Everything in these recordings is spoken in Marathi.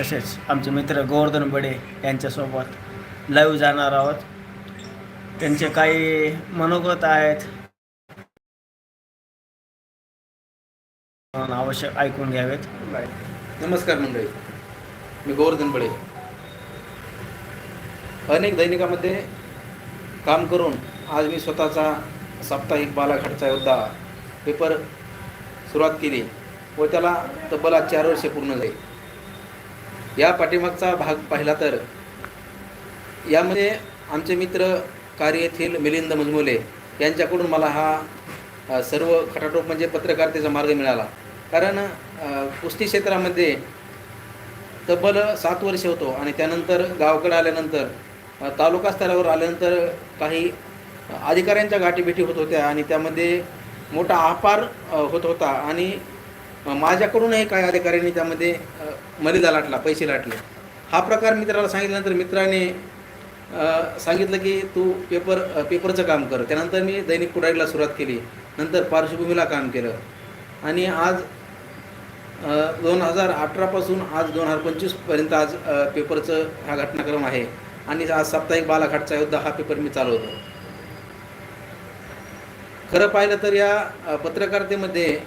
तसेच आमचे मित्र गोवर्धन बडे यांच्यासोबत लाईव्ह जाणार आहोत. त्यांचे काही मनोगत आहेत. आवश्यक ऐकून घ्यावेत. नमस्कार मंडळी. मी गोवर्धन बडे. अनेक दैनिकामध्ये काम करून आज मी स्वतःचा साप्ताहिक बालाघाटचा योद्धा पेपर सुरुवात केली व त्याला तब्बल आज चार वर्षे पूर्ण झाली. या पाठीमागचा भाग पाहिला तर यामध्ये आमचे मित्र कार्य येथील मिलिंद मजमोले यांच्याकडून मला हा सर्व खटाटोप म्हणजे पत्रकारितेचा मार्ग मिळाला. कारण कुस्ती क्षेत्रामध्ये तब्बल सात वर्ष होतो आणि त्यानंतर गावाकडे आल्यानंतर तालुका स्तरावर आल्यानंतर काही अधिकाऱ्यांच्या गाठीभेटी होत होत्या आणि त्यामध्ये मोठा आपार होत होता आणि माझ्याकडूनही काही अधिकाऱ्यांनी त्यामध्ये मरीदा मलिदा लाटला पैसे लाटले. हा प्रकार मित्राला सांगितल्यानंतर मित्राने सांगितलं की तू पेपर पेपरचं काम कर. त्यानंतर मी दैनिक पुढारीला सुरुवात केली. नंतर पार्श्वभूमीला काम केलं. आणि आज दोन हजार अठरापासून आज दोन हजार पंचवीसपर्यंत आज पेपरचं हा घटनाक्रम आहे. आणि आज साप्ताहिक बालाघाटचा योद्धा हा पेपर मी चालवतो. खरं पाहिलं तर या पत्रकारितेमध्ये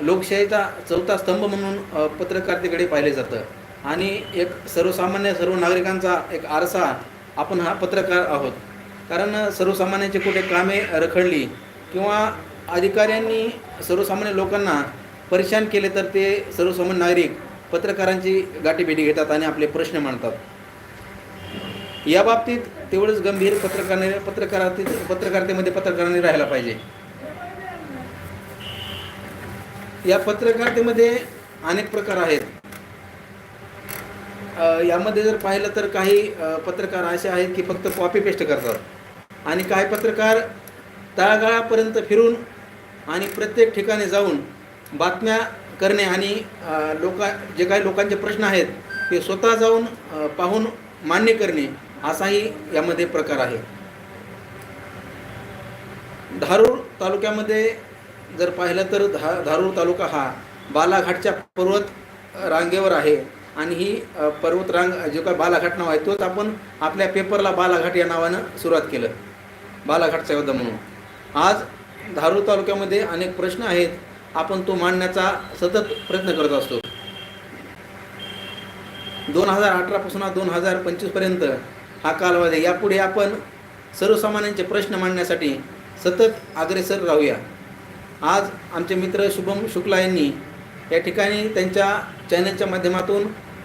लोकशाहीचा चौथा स्तंभ म्हणून पत्रकारितेकडे पाहिले जातं. आणि एक सर्वसामान्य सर्व नागरिकांचा एक आरसा आपण हा पत्रकार आहोत. कारण सर्वसामान्यांची कुठे कामे रखडली किंवा अधिकाऱ्यांनी सर्वसामान्य लोकांना परेशान केले तर ते सर्वसामान्य नागरिक पत्रकारांची गाठीभेटी घेतात आणि आपले प्रश्न मांडतात. या बाबतीत तेवढंच गंभीर पत्रकाराने पत्रकारातील पत्रकारितेमध्ये पत्रकारांनी राहायला पाहिजे. या पत्रकारितेमध्ये अनेक प्रकार आहेत. यामध्ये जर पाहिलं तर काही पत्रकार असे आहेत की फक्त कॉपी पेस्ट करतात. आणि काही पत्रकार तळागाळापर्यंत फिरून आणि प्रत्येक ठिकाणी जाऊन बातम्या करणे आणि लोका जे काही लोकांचे प्रश्न आहेत ते स्वतः जाऊन पाहून मान्य करणे असाही यामध्ये प्रकार आहे. धारूर तालुक्यामध्ये जर पाहिलं तर धा धारूर तालुका हा बालाघाटच्या पर्वत रांगेवर आहे. आणि ही पर्वत रांग जो काय बालाघाट नाव आहे तोच आपण आपल्या पेपरला बालाघाट या नावानं सुरुवात केलं. बालाघाटचा योद्धा म्हणून. आज धारूर तालुक्यामध्ये अनेक प्रश्न आहेत. आपण तो मांडण्याचा सतत प्रयत्न करत असतो. दोन हजार अठरापासून दोन हजार पंचवीसपर्यंत हा कालावधी यापुढे आपण सर्वसामान्यांचे प्रश्न मांडण्यासाठी सतत अग्रेसर राहूया. आज आमचे मित्र शुभम शुक्ला यांनी या ठिकाणी त्यांच्या चॅनलच्या माध्यमातून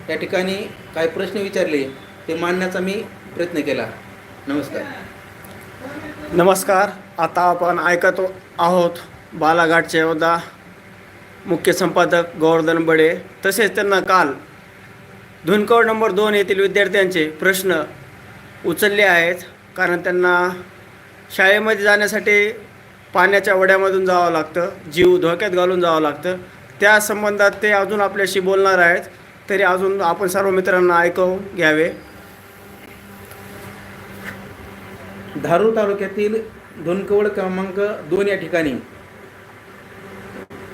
या ठिकाणी काही प्रश्न विचारले ते मांडण्याचा मी प्रयत्न केला. नमस्कार. नमस्कार. आता आपण ऐकत आहोत बालाघाटचे योद्धा मुख्य संपादक गोवर्धन बडे. तसेच त्यांना काल धुनकवड नंबर दोन येथील विद्यार्थ्यांचे प्रश्न उचलले आहेत. कारण त्यांना शाळेमध्ये जाण्यासाठी पाण्याच्या वड्यामधून जावं लागतं जीव धोक्यात घालून जावं लागतं. त्या संबंधात ते अजून आपल्याशी बोलणार आहेत. तरी अजून आपण सर्व मित्रांना ऐकवून घ्यावे. धारूर तालुक्यातील धुनकवड क्रमांक दोन या ठिकाणी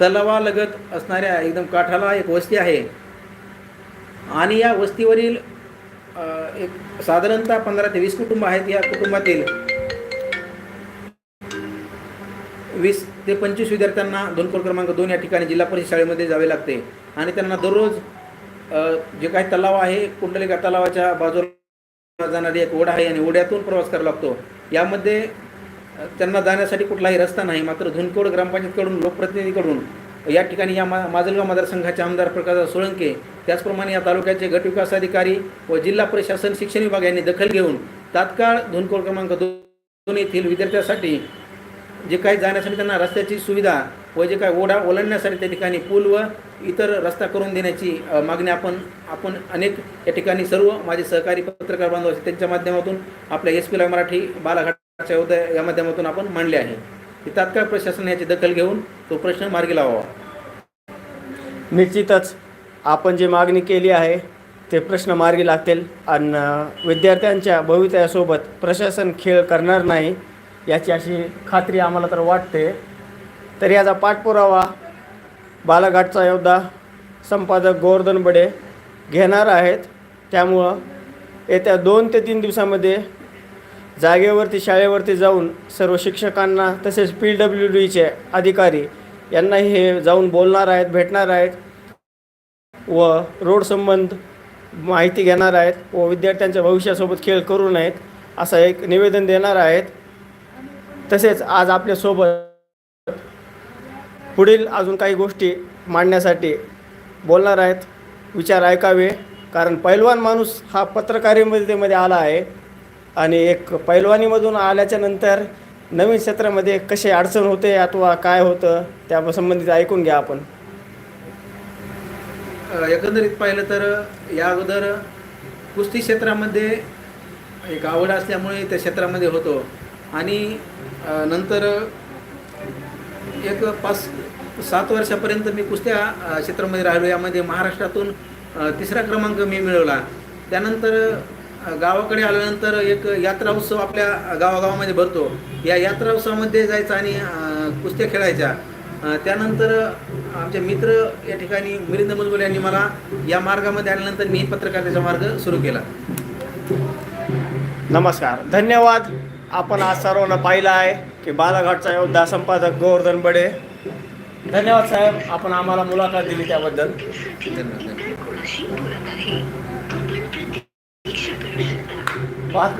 तलावालगत असणाऱ्या एकदम काठाला एक वस्ती आहे. आणि या वस्तीवरील एक साधारणतः पंधरा ते वीस कुटुंब आहेत. या कुटुंबातील वीस ते पंचवीस विद्यार्थ्यांना धुनकोड क्रमांक दोन या ठिकाणी जिल्हा परिषद शाळेमध्ये जावे लागते. आणि त्यांना दररोज जे काही तलाव आहे कुंडलिका तलावाच्या बाजूला जाणारी एक ओढा आहे आणि ओढ्यातून प्रवास करावा लागतो. यामध्ये त्यांना जाण्यासाठी कुठलाही रस्ता नाही मात्र धुनकोड ग्रामपंचायतकडून लोकप्रतिनिधीकडून या ठिकाणी या मा माजलगाव मतदारसंघाचे आमदार प्रकाश सोळंके त्याचप्रमाणे या तालुक्याचे गटविकास अधिकारी व जिल्हा प्रशासन शिक्षण विभाग यांनी दखल घेऊन तात्काळ धुनकोड क्रमांक दोन येथील विद्यार्थ्यांसाठी जे काही जाण्यासाठी त्यांना रस्त्याची सुविधा व जे काही ओढा ओलांडण्यासाठी त्या ठिकाणी पूल व इतर रस्ता करून देण्याची मागणी आपण आपण अनेक या ठिकाणी सर्व माझे सहकारी पत्रकार बांधव आहेत त्यांच्या माध्यमातून आपल्या एस पीला मराठी बालाघाटच्या उदय या माध्यमातून आपण मांडले आहे. की तात्काळ प्रशासन याची दखल घेऊन तो प्रश्न मार्गी लावावा. निश्चितच आपण जी मागणी केली आहे ते प्रश्न मार्गी लागतील. आणि विद्यार्थ्यांच्या भवितव्यासोबत प्रशासन खेळ करणार नाही. याची अशी खात्री आम्हाला तर वाटते. तर याचा पाठपुरावा बालाघाटचा योद्धा संपादक गोवर्धन बडे घेणार आहेत. त्यामुळं येत्या दोन ते तीन दिवसामध्ये जागेवरती शाळेवरती जाऊन सर्व शिक्षकांना तसेच पी डब्ल्यू डीचे अधिकारी यांना हे जाऊन बोलणार आहेत भेटणार आहेत व रोड संबंध माहिती घेणार आहेत व विद्यार्थ्यांच्या भविष्यासोबत खेळ करू नयेत असं एक निवेदन देणार आहेत. तसेच आज आपल्यासोबत पुढील अजून काही गोष्टी मांडण्यासाठी बोलणार आहेत. विचार ऐकावे कारण पैलवान माणूस हा पत्रकारितेमध्ये आला आहे आणि एक पैलवानीमधून आल्याच्यानंतर नवीन क्षेत्रामध्ये कशी अडचण होते अथवा काय होतं त्या संबंधित ऐकून घ्या आपण. एकंदरीत पाहिलं तर या अगोदर कुस्ती क्षेत्रामध्ये एक आवड असल्यामुळे त्या क्षेत्रामध्ये होतो. आणि नंतर एक पाच सात वर्षापर्यंत मी कुस्त्या क्षेत्रामध्ये राहिलो. यामध्ये महाराष्ट्रातून तिसरा क्रमांक मी मिळवला. त्यानंतर गावाकडे आल्यानंतर एक यात्रा उत्सव आपल्या गावागावामध्ये भरतो. या यात्रा उत्सवामध्ये जायचं आणि कुस्त्या खेळायच्या. त्यानंतर आमचे मित्र या ठिकाणी मिलिंद मुलगुले यांनी मला या मार्गामध्ये आल्यानंतर मी पत्रकारितेचा मार्ग सुरू केला. नमस्कार. धन्यवाद. आपण आज सर्वांना पाहिलं आहे की बालाघाटचा योद्धा संपादक गोवर्धन बडे. धन्यवाद साहेब आपण आम्हाला मुलाखत दिली त्याबद्दल. धन्यवाद.